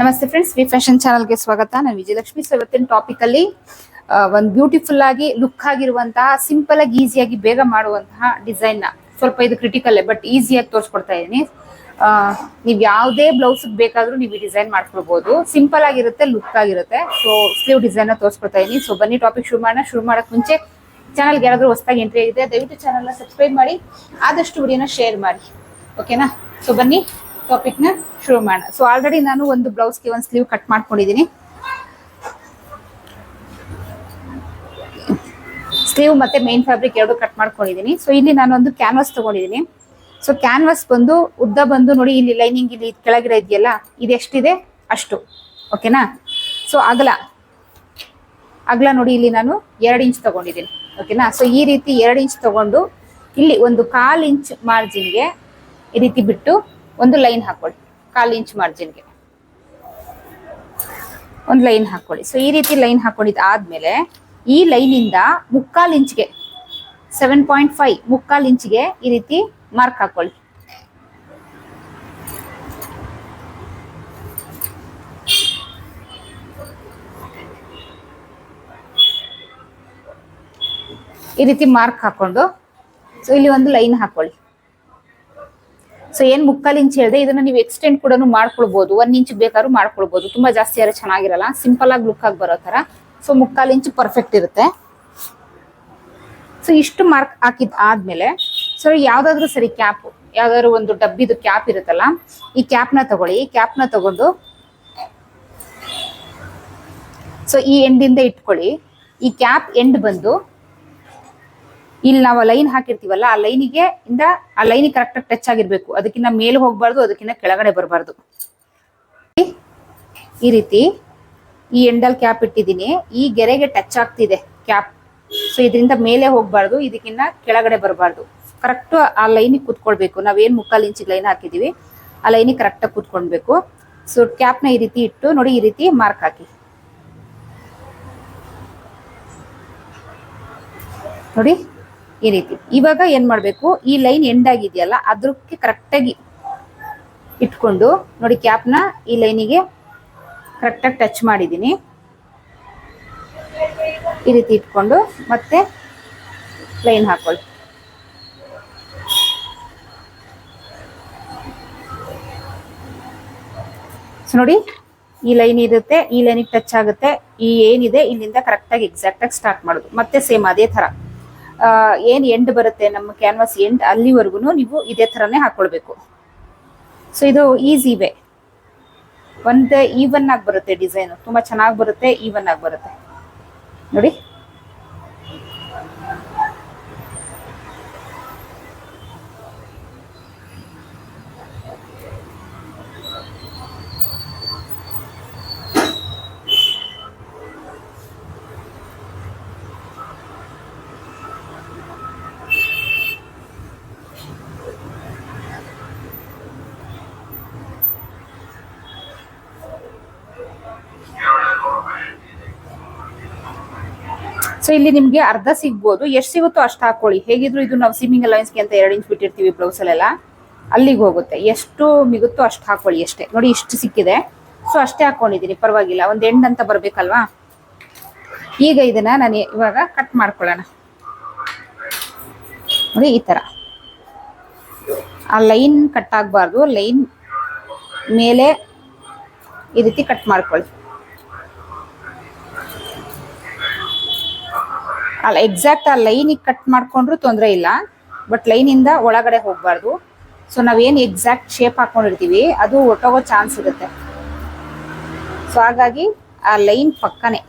ನಮಸ್ತೆ friends V fashion ಚಾನಲ್ಗೆ ಸ್ವಾಗತ. ನಾನು ವಿಜಯಲಕ್ಷ್ಮಿ. ಸೊ ಇವತ್ತಿನ ಟಾಪಿಕ್ ಅಲ್ಲಿ ಒಂದು ಬ್ಯೂಟಿಫುಲ್ ಆಗಿ ಲುಕ್ ಆಗಿರುವಂತಹ ಸಿಂಪಲ್ ಆಗಿ ಈಸಿಯಾಗಿ ಬೇಗ ಮಾಡುವಂತಹ ಡಿಸೈನ್ ಸ್ವಲ್ಪ ಇದು ಕ್ರಿಟಿಕಲ್ ಬಟ್ ಈಸಿಯಾಗಿ ತೋರಿಸ್ಕೊಡ್ತಾ ಇದ್ದೀನಿ ನೀವು ಯಾವುದೇ ಬ್ಲೌಸ್ ಬೇಕಾದ್ರೂ ನೀವು ಈ ಡಿಸೈನ್ ಮಾಡ್ಕೊಳ್ಬಹುದು ಸಿಂಪಲ್ ಆಗಿರುತ್ತೆ ಲುಕ್ ಆಗಿರುತ್ತೆ. ಸೊ ಸ್ಲೀವ್ ಡಿಸೈನ್ ತೋರಿಸ್ಕೊಡ್ತಾ ಇದ್ದೀನಿ ಸೊ ಬನ್ನಿ ಟಾಪಿಕ್ ಶುರು ಮಾಡೋಣ. ಶುರು ಮಾಡಕ್ ಮುಂಚೆ ಚಾನಲ್ಗೆ ಯಾರಾದ್ರೂ ಹೊಸದಾಗಿ ಎಂಟ್ರಿ ಆಗಿದೆ ದಯವಿಟ್ಟು ಚಾನಲ್ನ ಸಬ್ಸ್ಕ್ರೈಬ್ ಮಾಡಿ, ಆದಷ್ಟು ವಿಡಿಯೋನ ಶೇರ್ ಮಾಡಿ. ಓಕೆನಾ ಸೊ ಬನ್ನಿ. ಟಾಪಿಕ್ನ ಶುರು ಮಾಡೋಣ. ಸೊ ಆಲ್ರೆಡಿ ನಾನು ಒಂದು ಬ್ಲೌಸ್ಗೆ ಒಂದು ಸ್ಲೀವ್ ಕಟ್ ಮಾಡ್ಕೊಂಡಿದ್ದೀನಿ ಸ್ಲೀವ್ ಮತ್ತೆ ಮೇನ್ ಫ್ಯಾಬ್ರಿಕ್ ಎರಡು ಕಟ್ ಮಾಡ್ಕೊಂಡಿದ್ದೀನಿ ಸೊ ಇಲ್ಲಿ ನಾನು ಒಂದು ಕ್ಯಾನ್ವಾಸ್ ತಗೊಂಡಿದ್ದೀನಿ ಸೊ ಕ್ಯಾನ್ವಾಸ್ ಬಂದು, ಉದ್ದ ಬಂದು ನೋಡಿ, ಇಲ್ಲಿ ಲೈನಿಂಗ್ ಇಲ್ಲಿ ಕೆಳಗಡೆ ಇದೆಯಲ್ಲ, ಇದು ಎಷ್ಟಿದೆ? ಅಷ್ಟು. ಓಕೆನಾ ಸೊ ಅಗಲ. ಅಗಲ ನೋಡಿ, ಇಲ್ಲಿ ನಾನು ಎರಡು ಇಂಚ್ ತಗೊಂಡಿದ್ದೀನಿ ಓಕೆನಾ ಸೊ ಈ ರೀತಿ ಎರಡು ಇಂಚ್ ತಗೊಂಡು, ಇಲ್ಲಿ ಒಂದು ಕಾಲು ಇಂಚ್ ಮಾರ್ಜಿನ್ಗೆ ಈ ರೀತಿ ಬಿಟ್ಟು ಒಂದು ಲೈನ್ ಹಾಕೊಳ್ಳಿ ಕಾಲು ಇಂಚ್ ಮಾರ್ಜಿನ್ಗೆ. ಒಂದು ಲೈನ್ ಹಾಕೊಳ್ಳಿ ಸೊ ಈ ರೀತಿ ಲೈನ್ ಹಾಕೊಂಡಿದ್ದು ಆದ್ಮೇಲೆ ಈ ಲೈನಿಂದ ಮುಕ್ಕಾಲು ಇಂಚ್ಗೆ ಸೆವೆನ್ ಪಾಯಿಂಟ್ ಫೈವ್ ಮುಕ್ಕಾಲ್ ಇಂಚ್ಗೆ ಈ ರೀತಿ ಮಾರ್ಕ್ ಹಾಕೊಳ್ಳಿ ಈ ರೀತಿ ಮಾರ್ಕ್ ಹಾಕೊಂಡು ಸೊ ಇಲ್ಲಿ ಒಂದು ಲೈನ್ ಹಾಕೊಳ್ಳಿ ಸೊ ಏನ್ ಮುಕ್ಕಾಲ್ ಇಂಚ್ ಹೇಳಿದೆ, ಇದನ್ನ ನೀವು ಎಕ್ಸ್ಟೆಂಡ್ ಕೂಡ ಮಾಡ್ಕೊಳ್ಬಹುದು ಒಂದ್ ಇಂಚ್ ಬೇಕಾದ್ರೂ ಮಾಡ್ಕೊಳ್ಬಹುದು ತುಂಬಾ ಜಾಸ್ತಿ ಆದ್ರೆ ಚೆನ್ನಾಗಿರಲ್ಲ. ಸಿಂಪಲ್ ಆಗಿ ಲುಕ್ ಆಗಿ ಬರೋ ತರ ಸೊ ಮುಕ್ಕಾಲ್ ಇಂಚ್ ಪರ್ಫೆಕ್ಟ್ ಇರುತ್ತೆ. ಸೊ ಇಷ್ಟು ಮಾರ್ಕ್ ಹಾಕಿದ್ ಆದ್ಮೇಲೆ ಸೊ ಯಾವ್ದಾದ್ರು ಸರಿ ಕ್ಯಾಪ್ ಯಾವ್ದಾದ್ರು ಒಂದು ಡಬ್ಬಿದು ಕ್ಯಾಪ್ ಇರುತ್ತಲ್ಲ, ಈ ಕ್ಯಾಪ್ನ ತಗೊಳ್ಳಿ. ಈ ಕ್ಯಾಪ್ನ ತಗೊಂಡು ಸೊ ಈ ಎಂಡಿಂದ ಇಟ್ಕೊಳ್ಳಿ. ಈ ಕ್ಯಾಪ್ ಎಂಡ್ ಬಂದು ಇಲ್ಲಿ ನಾವು ಲೈನ್ ಹಾಕಿರ್ತೀವಲ್ಲ, ಆ ಲೈನಿಗೆ ಇಂದ ಆ ಲೈನಿಗೆ ಕರೆಕ್ಟ್ ಆಗಿ ಟಚ್ ಆಗಿರ್ಬೇಕು. ಅದಕ್ಕಿಂತ ಮೇಲೆ ಹೋಗ್ಬಾರ್ದು, ಅದಕ್ಕಿಂತ ಕೆಳಗಡೆ ಬರಬಾರ್ದು. ಈ ರೀತಿ ಈ ಎಂಡಲ್ ಕ್ಯಾಪ್ ಇಟ್ಟಿದ್ದೀನಿ. ಈ ಗೆರೆಗೆ ಟಚ್ ಆಗ್ತಿದೆ ಕ್ಯಾಪ್ ಸೊ ಇದರಿಂದ ಮೇಲೆ ಹೋಗ್ಬಾರ್ದು, ಇದಕ್ಕಿಂತ ಕೆಳಗಡೆ ಬರಬಾರ್ದು. ಕರೆಕ್ಟ್ ಆ ಲೈನಿಗೆ ಕುತ್ಕೊಳ್ಬೇಕು. ನಾವೇನು ಮುಕ್ಕಾಲ್ ಇಂಚಿಗೆ ಲೈನ್ ಹಾಕಿದೀವಿ, ಆ ಲೈನಿಗೆ ಕರೆಕ್ಟಾಗಿ ಕುತ್ಕೊಳ್ಬೇಕು. ಸೊ ಕ್ಯಾಪ್ನ ಈ ರೀತಿ ಇಟ್ಟು, ನೋಡಿ ಈ ರೀತಿ ಮಾರ್ಕ್ ಹಾಕಿ. ನೋಡಿ. ಈ ರೀತಿ. ಇವಾಗ ಏನ್ ಮಾಡ್ಬೇಕು? ಈ ಲೈನ್ ಎಂಡ್ ಆಗಿದೆಯಲ್ಲ ಅದಕ್ಕೆ ಕರೆಕ್ಟಾಗಿ ಇಟ್ಕೊಂಡು ನೋಡಿ ಕ್ಯಾಪ್ನ ಈ ಲೈನಿಗೆ ಕರೆಕ್ಟಾಗಿ ಟಚ್ ಮಾಡಿದ್ದೀನಿ ಈ ರೀತಿ ಇಟ್ಕೊಂಡು ಮತ್ತೆ ಲೈನ್ ಹಾಕೊಳ್ಳಿ. ನೋಡಿ, ಈ ಲೈನ್ ಇರುತ್ತೆ, ಈ ಲೈನಿಗೆ ಟಚ್ ಆಗುತ್ತೆ, ಈ ಏನಿದೆ, ಇಲ್ಲಿಂದ ಕರೆಕ್ಟಾಗಿ ಎಕ್ಸಾಕ್ಟಾಗಿ ಸ್ಟಾರ್ಟ್ ಮಾಡೋದು. ಮತ್ತೆ ಸೇಮ್ ಅದೇ ಥರ. ಏನ್ ಎಂಡ್ ಬರುತ್ತೆ ನಮ್ಮ ಕ್ಯಾನ್ವಾಸ್ ಎಂಡ್ ಅಲ್ಲಿವರೆಗೂ ನೀವು ಇದೇ ಥರನೇ ಹಾಕೊಳ್ಬೇಕು. ಸೊ ಇದು ಈಸಿ ವೇ ಒಂದೇ ಈವನ್ ಆಗಿ ಬರುತ್ತೆ ಡಿಸೈನ್ ತುಂಬಾ ಚೆನ್ನಾಗಿ ಬರುತ್ತೆ ಈವನ್ ಆಗಿ ಬರುತ್ತೆ. ನೋಡಿ. ಸೊ ಇಲ್ಲಿ ನಿಮ್ಗೆ ಅರ್ಧ ಸಿಗ್ಬೋದು. ಎಷ್ಟು ಸಿಗುತ್ತೋ ಅಷ್ಟು ಹಾಕೊಳ್ಳಿ. ಹೇಗಿದ್ರು ಇದು ನಾವು ಸಿಮ್ಮಿಂಗ್ ಅಲೈನ್ಸ್ಗೆ ಅಂತ ಎರಡು ಇಂಚ್ ಬಿಟ್ಟಿರ್ತೀವಿ ಬ್ಲೌಸ್ ಅಲ್ಲೆಲ್ಲ. ಅಲ್ಲಿಗೆ ಹೋಗುತ್ತೆ. ಎಷ್ಟು ಮಿಗುತ್ತೋ ಅಷ್ಟು ಹಾಕೊಳ್ಳಿ ಅಷ್ಟೇ. ನೋಡಿ, ಇಷ್ಟು ಸಿಕ್ಕಿದೆ. ಸೊ ಅಷ್ಟೇ ಹಾಕೊಂಡಿದ್ದೀನಿ. ಪರವಾಗಿಲ್ಲ. ಒಂದು ಎಂಡ್ ಅಂತ ಬರಬೇಕಲ್ವಾ? ಈಗ ಇದನ್ನ ನಾನು ಇವಾಗ ಕಟ್ ಮಾಡ್ಕೊಳ್ಳೋಣ. ನೋಡಿ, ಈ ಥರ ಆ ಲೈನ್ ಕಟ್ ಆಗಬಾರ್ದು. ಲೈನ್ ಮೇಲೆ ಈ ರೀತಿ ಕಟ್ ಮಾಡ್ಕೊಳ್ಳಿ. ಅಲ್ಲ ಎಕ್ಸಾಕ್ಟ್ ಆ ಲೈನಿಗೆ ಕಟ್ ಮಾಡ್ಕೊಂಡ್ರು ತೊಂದರೆ ಇಲ್ಲ ಬಟ್ ಲೈನಿಂದ ಒಳಗಡೆ ಹೋಗ್ಬಾರ್ದು. ಸೊ ನಾವೇನು ಎಕ್ಸಾಕ್ಟ್ ಶೇಪ್ ಹಾಕೊಂಡಿರ್ತೀವಿ, ಅದು ಒಟ್ಟೋಗೋ ಚಾನ್ಸ್ ಇರುತ್ತೆ. ಸೊ ಹಾಗಾಗಿ ಆ ಲೈನ್ ಪಕ್ಕನೆ.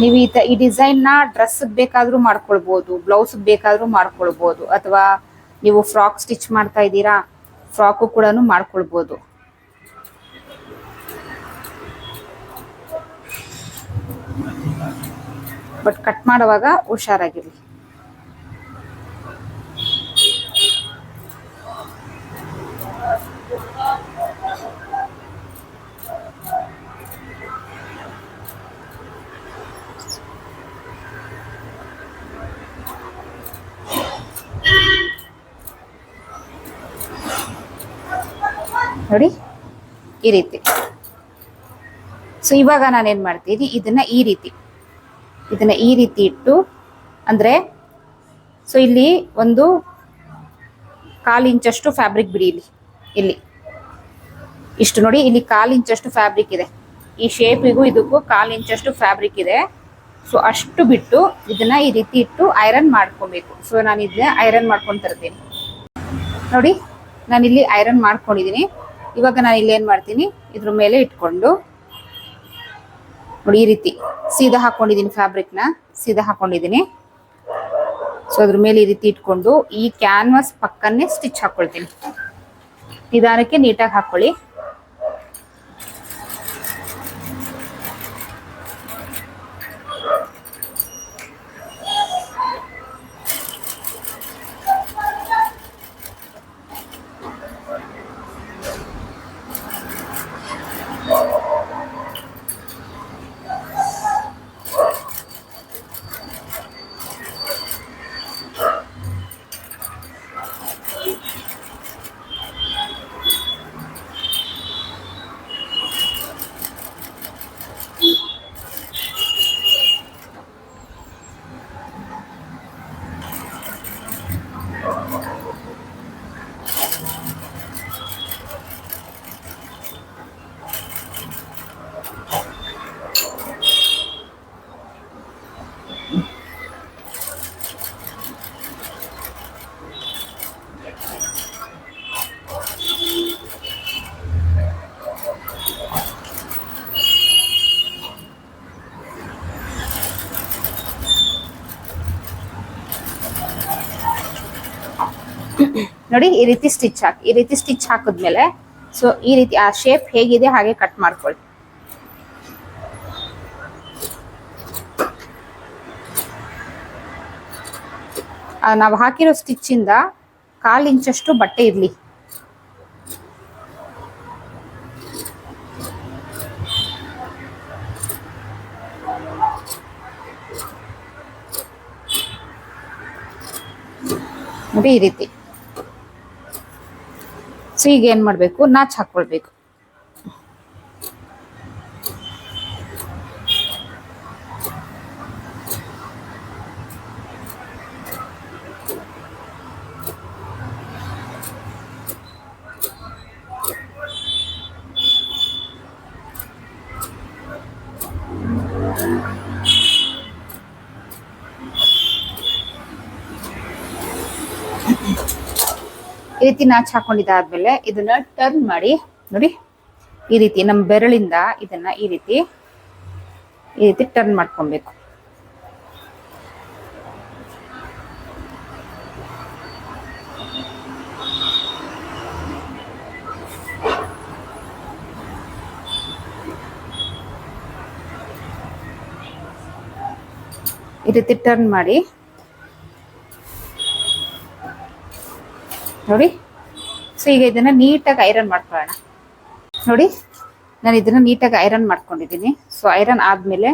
ನೀವು ಈ ಈ ಡಿಸೈನ್ನ ಡ್ರೆಸ್ ಬೇಕಾದ್ರೂ ಮಾಡ್ಕೊಳ್ಬಹುದು ಬ್ಲೌಸ್ ಬೇಕಾದ್ರೂ ಮಾಡ್ಕೊಳ್ಬಹುದು ಅಥವಾ ನೀವು ಫ್ರಾಕ್ ಸ್ಟಿಚ್ ಮಾಡ್ತಾ ಇದ್ದೀರಾ ಫ್ರಾಕು ಕೂಡ ಮಾಡ್ಕೊಳ್ಬಹುದು ಬಟ್ ಕಟ್ ಮಾಡುವಾಗ ಹುಷಾರಾಗಿರ್ಲಿ ನೋಡಿ ಈ ರೀತಿ. ಸೊ ಇವಾಗ ನಾನೇನು ಮಾಡ್ತೀನಿ? ಇದನ್ನ ಈ ರೀತಿ. ಇದನ್ನ ಈ ರೀತಿ ಇಟ್ಟು, ಅಂದ್ರೆ ಸೊ ಇಲ್ಲಿ ಒಂದು ಕಾಲು ಇಂಚಷ್ಟು ಫ್ಯಾಬ್ರಿಕ್ ಬಿಡಿ ಇಲ್ಲಿ. ಇಷ್ಟು ನೋಡಿ, ಇಲ್ಲಿ ಕಾಲು ಇಂಚಷ್ಟು ಫ್ಯಾಬ್ರಿಕ್ ಇದೆ. ಈ ಶೇಪಿಗೂ ಇದಕ್ಕೂ ಕಾಲು ಇಂಚಷ್ಟು ಫ್ಯಾಬ್ರಿಕ್ ಇದೆ. ಸೊ ಅಷ್ಟು ಬಿಟ್ಟು ಇದನ್ನ ಈ ರೀತಿ ಇಟ್ಟು ಐರನ್ ಮಾಡ್ಕೊಬೇಕು. ಸೊ ನಾನು ಇದನ್ನ ಐರನ್ ಮಾಡ್ಕೊಂಡ್ ತರ್ತೀನಿ. ನೋಡಿ, ನಾನಿಲ್ಲಿ ಐರನ್ ಮಾಡ್ಕೊಂಡಿದ್ದೀನಿ ಇವಾಗ ನಾನು ಇಲ್ಲಿ ಏನ್ ಮಾಡ್ತೀನಿ? ಇದ್ರ ಮೇಲೆ ಇಟ್ಕೊಂಡು ನೋಡಿ ಈ ರೀತಿ ಸೀದಾ ಹಾಕೊಂಡಿದ್ದೀನಿ ಫ್ಯಾಬ್ರಿಕ್ನ ಸೀದಾ ಹಾಕೊಂಡಿದ್ದೀನಿ. ಸೊ ಅದ್ರ ಮೇಲೆ ಈ ರೀತಿ ಇಟ್ಕೊಂಡು ಈ ಕ್ಯಾನ್ವಾಸ್ ಪಕ್ಕನ್ನೇ ಸ್ಟಿಚ್ ಹಾಕೊಳ್ತೀನಿ. ನಿಧಾನಕ್ಕೆ ನೀಟಾಗಿ ಹಾಕೊಳ್ಳಿ. ನೋಡಿ, ಈ ರೀತಿ ಸ್ಟಿಚ್ ಹಾಕಿ ಈ ರೀತಿ ಸ್ಟಿಚ್ ಹಾಕಿದ್ಮೇಲೆ ಸೊ ಈ ರೀತಿ ಆ ಶೇಪ್ ಹೇಗಿದೆ ಹಾಗೆ ಕಟ್ ಮಾಡ್ಕೊಳ್ಳಿ. ನಾವು ಹಾಕಿರೋ ಸ್ಟಿಚ್ ಇಂದ ಕಾಲ್ ಇಂಚಷ್ಟು ಬಟ್ಟೆ ಇರಲಿ. ನೋಡಿ, ಈ ರೀತಿ. ಸೊ ಈಗ ಏನ್ ಮಾಡ್ಬೇಕು? ನಾಚ್ ಹಾಕೊಳ್ಬೇಕು. ರೀತಿ ನಾಚ್ ಹಾಕೊಂಡಿದ್ದಾದ್ಮೇಲೆ ಇದನ್ನ ಟರ್ನ್ ಮಾಡಿ, ನೋಡಿ, ಈ ರೀತಿ ನಮ್ಮ ಬೆರಳಿಂದ ಇದನ್ನ ಈ ರೀತಿ ಈ ರೀತಿ ಟರ್ನ್ ಮಾಡ್ಕೊಬೇಕು. ಈ ರೀತಿ ಟರ್ನ್ ಮಾಡಿ ನೋಡಿ. ಸೊ ಈಗ ಇದನ್ನ ನೀಟಾಗಿ ಐರನ್ ಮಾಡ್ಕೊಳ್ಳೋಣ. ನೋಡಿ, ನಾನು ಇದನ್ನ ನೀಟಾಗಿ ಐರನ್ ಮಾಡ್ಕೊಂಡಿದ್ದೀನಿ. ಸೊ ಐರನ್ ಆದ್ಮೇಲೆ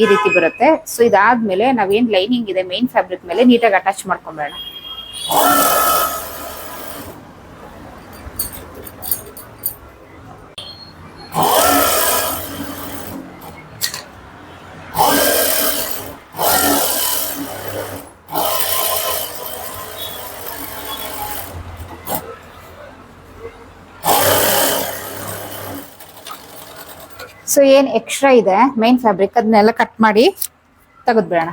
ಈ ರೀತಿ ಬರುತ್ತೆ. ಸೊ ಇದಾದ್ಮೇಲೆ ನಾವೇನ್ ಲೈನಿಂಗ್ ಇದೆ ಮೇನ್ ಫ್ಯಾಬ್ರಿಕ್ ಮೇಲೆ ನೀಟಾಗಿ ಅಟ್ಯಾಚ್ ಮಾಡ್ಕೊಂಬೇಡ. ಸೊ ಏನು ಎಕ್ಸ್ಟ್ರಾ ಇದೆ? ಮೈನ್ ಫ್ಯಾಬ್ರಿಕ್ ಅದನ್ನೆಲ್ಲ ಕಟ್ ಮಾಡಿ ತೆಗೆದ್ಬಿಡೋಣ.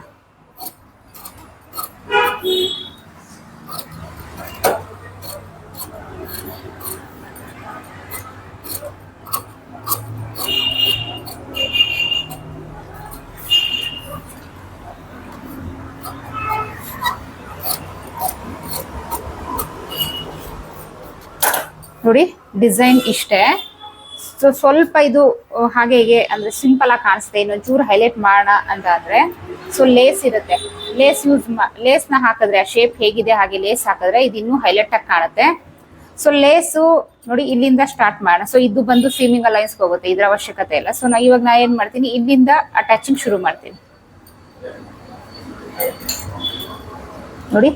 ನೋಡಿ ಡಿಸೈನ್ ಇಷ್ಟೇ. ಸೊ ಸ್ವಲ್ಪ ಇದು ಹಾಗೆ ಹೀಗೆ ಅಂದ್ರೆ ಸಿಂಪಲ್ ಆಗಿ ಕಾಣಿಸುತ್ತೆ ಇನ್ನೊಂಚೂರು ಹೈಲೈಟ್ ಮಾಡೋಣ ಅಂತ ಆದ್ರೆ ಸೊ ಲೇಸ್ ಇರುತ್ತೆ. ಲೇಸ್ ಯೂಸ್ ಲೇಸ್ನ ಹಾಕಿದ್ರೆ ಆ ಶೇಪ್ ಹೇಗಿದೆ, ಹಾಗೆ ಲೇಸ್ ಹಾಕಿದ್ರೆ ಇದು ಇನ್ನೂ ಹೈಲೈಟ್ ಆಗಿ ಕಾಣುತ್ತೆ. ಸೊ ಲೇಸು ನೋಡಿ ಇಲ್ಲಿಂದ ಸ್ಟಾರ್ಟ್ ಮಾಡೋಣ. ಸೊ ಇದು ಬಂದು ಸೀಮಿಂಗ್ ಅಲೈನ್ಸ್ ಹೋಗುತ್ತೆ, ಇದ್ರ ಅವಶ್ಯಕತೆ ಇಲ್ಲ. ಸೊ ನಾ ಇವಾಗ ನಾ ಏನ್ ಮಾಡ್ತೀನಿ, ಇಲ್ಲಿಂದ ಅಟ್ಯಾಚಿಂಗ್ ಶುರು ಮಾಡ್ತೀನಿ. ನೋಡಿ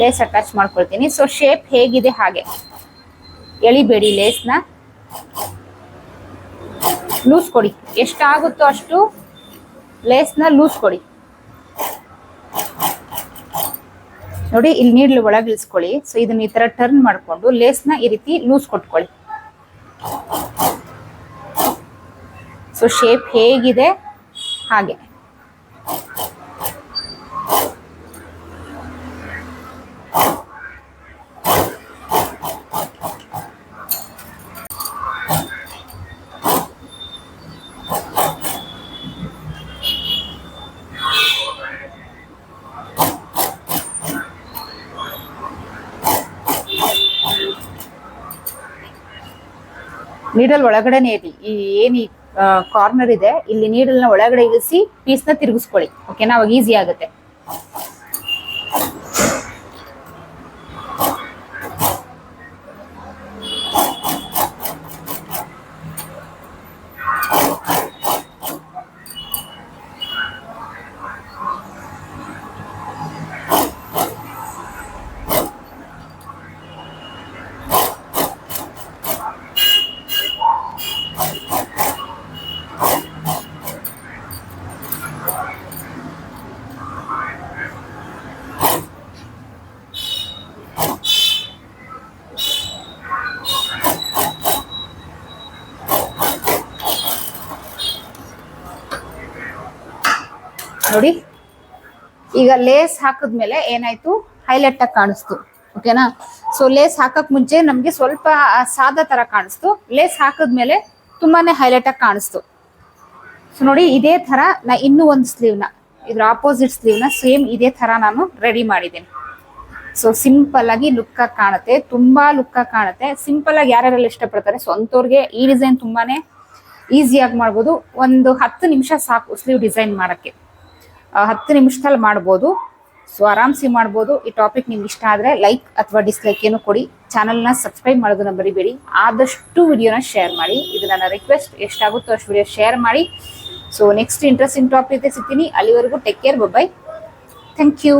ಲೇಸ್ ಅಟ್ಯಾಚ್ ಮಾಡ್ಕೊಳ್ತೀನಿ. ಸೊ ಶೇಪ್ ಹೇಗಿದೆ, ಹಾಗೆ. ಎಳಿಬೇಡಿ ಲೇಸ್ನ ಲೂಸ್ ಕೊಡಿ. ಎಷ್ಟಾಗುತ್ತೋ ಅಷ್ಟು ಲೇಸ್ನ ಲೂಸ್ ಕೊಡಿ. ನೋಡಿ, ಇಲ್ಲಿ ನೀಡ್ಲು ಒಳಗೆ ಇಳಿಸ್ಕೊಳ್ಳಿ. ಸೊ ಇದನ್ನ ಈ ತರ ಟರ್ನ್ ಮಾಡಿಕೊಂಡು ಲೇಸ್ನ ಈ ರೀತಿ ಲೂಸ್ ಕೊಟ್ಕೊಳ್ಳಿ. ಸೊ ಶೇಪ್ ಹೇಗಿದೆ? ಹಾಗೆ. ನೀಡಲ್ ಒಳಗಡೆನೆ ಇರಲಿ. ಈ ಏನ್ ಕಾರ್ನರ್ ಇದೆ, ಇಲ್ಲಿ ನೀಡಲ್ನ ಒಳಗಡೆ ಇಳಿಸಿ ಪೀಸ್ನ ತಿರುಗಿಸ್ಕೊಳ್ಳಿ. ಓಕೆನಾ ಅವಾಗ ಈಸಿ ಆಗುತ್ತೆ. ನೋಡಿ. ಈಗ ಲೇಸ್ ಹಾಕಿದ್ಮೇಲೆ ಏನಾಯ್ತು? ಹೈಲೈಟ್ ಆಗಿ ಕಾಣಿಸ್ತು. ಓಕೆನಾ ಸೊ ಲೇಸ್ ಹಾಕಕ್ ಮುಂಚೆ ನಮ್ಗೆ ಸ್ವಲ್ಪ ಸಾದ ತರ ಕಾಣಿಸ್ತು. ಲೇಸ್ ಹಾಕಿದ್ಮೇಲೆ ತುಂಬಾನೇ ಹೈಲೈಟ್ ಆಗಿ ಕಾಣಿಸ್ತು. ಸೊ ನೋಡಿ, ಇದೇ ತರ ನಾ ಇನ್ನೂ ಒಂದು ಸ್ಲೀವ್ನ ಇದ್ರ ಆಪೋಸಿಟ್ ಸ್ಲೀವ್ನ ಸೇಮ್ ಇದೇ ತರ ನಾನು ರೆಡಿ ಮಾಡಿದ್ದೀನಿ. ಸೊ ಸಿಂಪಲ್ ಆಗಿ ಲುಕ್ ಆಗಿ ಕಾಣುತ್ತೆ. ತುಂಬಾ ಲುಕ್ ಆಗಿ ಕಾಣುತ್ತೆ. ಸಿಂಪಲ್ ಆಗಿ ಯಾರ್ಯಾರೆಲ್ಲ ಇಷ್ಟಪಡ್ತಾರೆ, ಸ್ವಂತವ್ರಿಗೆ ಈ ಡಿಸೈನ್ ತುಂಬಾನೇ ಈಸಿಯಾಗಿ ಮಾಡ್ಬೋದು. ಒಂದು ಹತ್ತು ನಿಮಿಷ ಸಾಕು ಸ್ಲೀವ್ ಡಿಸೈನ್ ಮಾಡಕ್ಕೆ. ಹತ್ತು ನಿಮಿಷದಲ್ಲಿ ಮಾಡ್ಬೋದು. ಸೊ ಆರಾಮ್ಸಿ ಮಾಡ್ಬೋದು. ಈ ಟಾಪಿಕ್ ನಿಮ್ಗೆ ಇಷ್ಟ ಆದರೆ ಲೈಕ್ ಅಥವಾ ಡಿಸ್ಲೈಕ್ ಏನು ಕೊಡಿ. ಚಾನಲ್ನ ಸಬ್ಸ್ಕ್ರೈಬ್ ಮಾಡೋದನ್ನ ಬರಿಬೇಡಿ ಆದಷ್ಟು ವಿಡಿಯೋನ ಶೇರ್ ಮಾಡಿ. ಇದು ನನ್ನ ರಿಕ್ವೆಸ್ಟ್ ಎಷ್ಟಾಗುತ್ತೋ ಅಷ್ಟು ವಿಡಿಯೋ ಶೇರ್ ಮಾಡಿ. ಸೊ ನೆಕ್ಸ್ಟ್ ಇಂಟ್ರೆಸ್ಟಿಂಗ್ ಟಾಪಿಕ್ ಸಿಗ್ತೀನಿ. ಅಲ್ಲಿವರೆಗೂ take care bye thank you